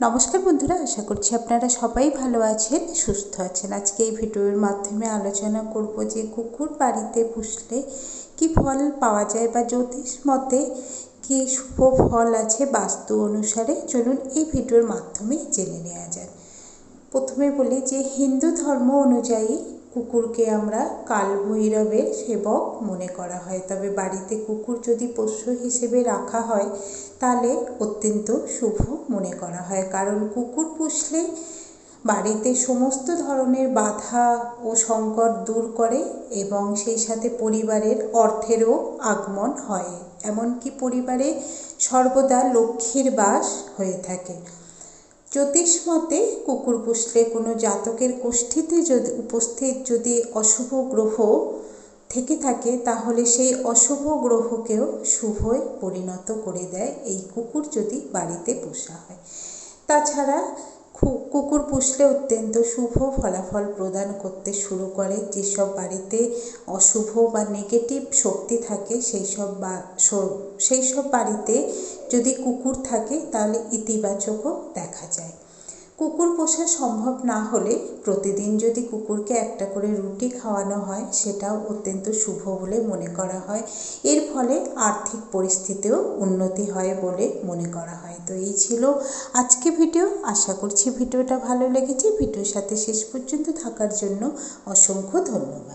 নমস্কার বন্ধুরা, আশা করছি আপনারা সবাই ভালো আছেন, সুস্থ আছেন। আজকে এই ভিডিওর মাধ্যমে আলোচনা করব যে কুকুর বাড়িতে পুষলে কি ফল পাওয়া যায় বা জ্যোতিষ মতে কি শুভ ফল আছে বাস্তু অনুসারে চলুন এই ভিডিওর মাধ্যমে জেনে নেওয়া যাক। প্রথমে বলি যে হিন্দু ধর্ম অনুযায়ী কুকুরকে আমরা কালভৈরবের সেবক মনে করা হয়। তবে বাড়িতে কুকুর যদি পোষ্য হিসেবে রাখা হয়, তাহলে অত্যন্ত শুভ মনে করা হয়। কারণ কুকুর পুষলে বাড়িতে সমস্ত ধরনের বাধা ও সংকট দূর করে এবং সেই সাথে পরিবারের অর্থেরও আগমন হয়। এমনকি পরিবারে সর্বদা লক্ষ্মীর বাস হয়ে থাকে। জ্যোতিষ মতে কুকুর পুষলে কোনো জাতকের কোষ্ঠীতে যদি উপস্থিত যদি অশুভ গ্রহ থেকে থাকে, তাহলে সেই অশুভ গ্রহকেও শুভয় পরিণত করে দেয় এই কুকুর যদি বাড়িতে পোষা হয়। তাছাড়া কুকুর পুষলে অত্যন্ত শুভ ফলাফল প্রদান করতে শুরু করে। যেসব বাড়িতে অশুভ বা নেগেটিভ শক্তি থাকে সেই সব বা সেই সব বাড়িতে যদি কুকুর থাকে, তাহলে ইতিবাচকও দেখা যায়। কুকুর পোষা সম্ভব না হলে প্রতিদিন যদি কুকুরকে একটা করে রুটি খাওয়ানো হয়, সেটাও অত্যন্ত শুভ বলে মনে করা হয়। এর ফলে আর্থিক পরিস্থিতিও উন্নতি হয় বলে মনে করা হয়। তো এই ছিল আজকে ভিডিও। আশা করছি ভিডিওটা ভালো লেগেছে। ভিডিওর সাথে শেষ পর্যন্ত থাকার জন্য অসংখ্য ধন্যবাদ।